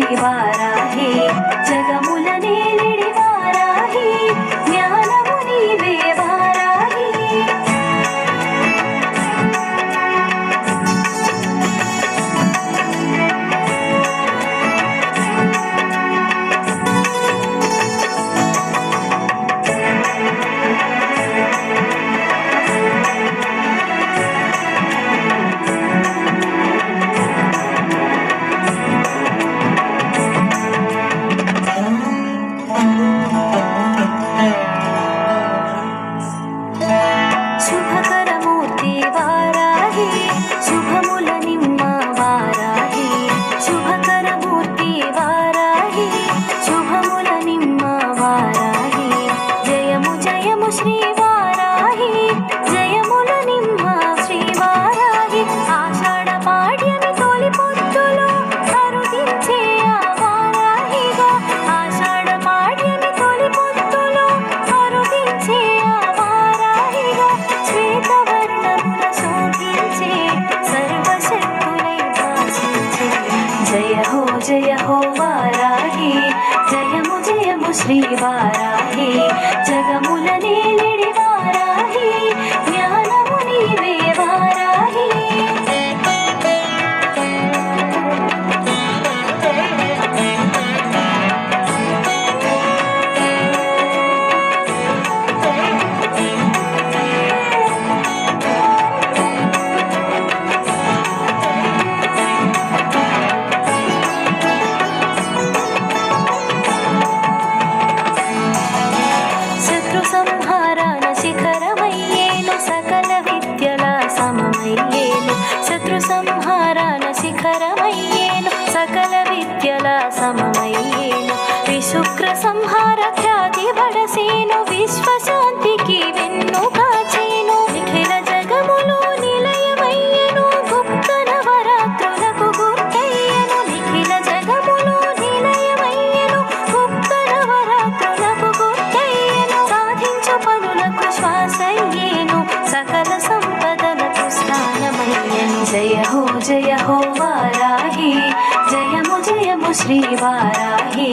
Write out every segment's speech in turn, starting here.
दीवारा दीवारा సంహారాల శిఖరమయ్యేను సకల విద్యల సమమయ్యేను. విశుక్ర సంహార ఖ్యాతి श्री वारा ही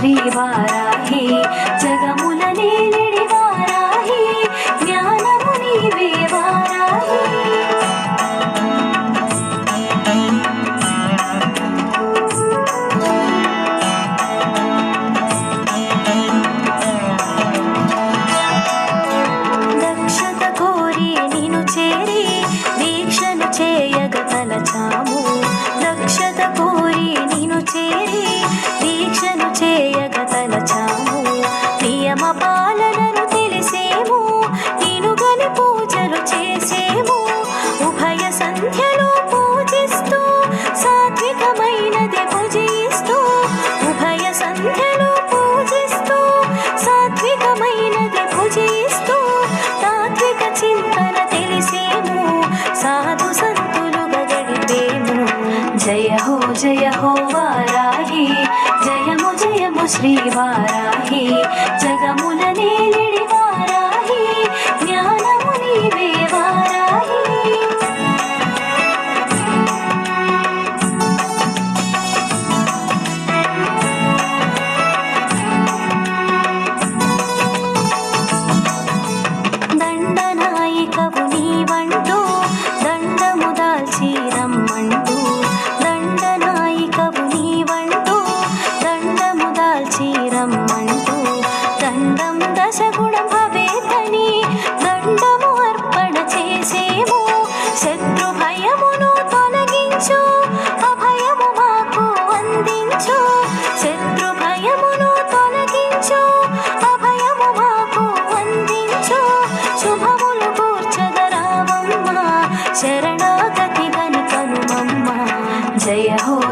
శ్రీవారాహి జగముల श्री महाराज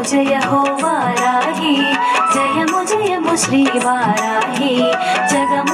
जय हो वाराही जय मुझे मुश्री वाराही जगम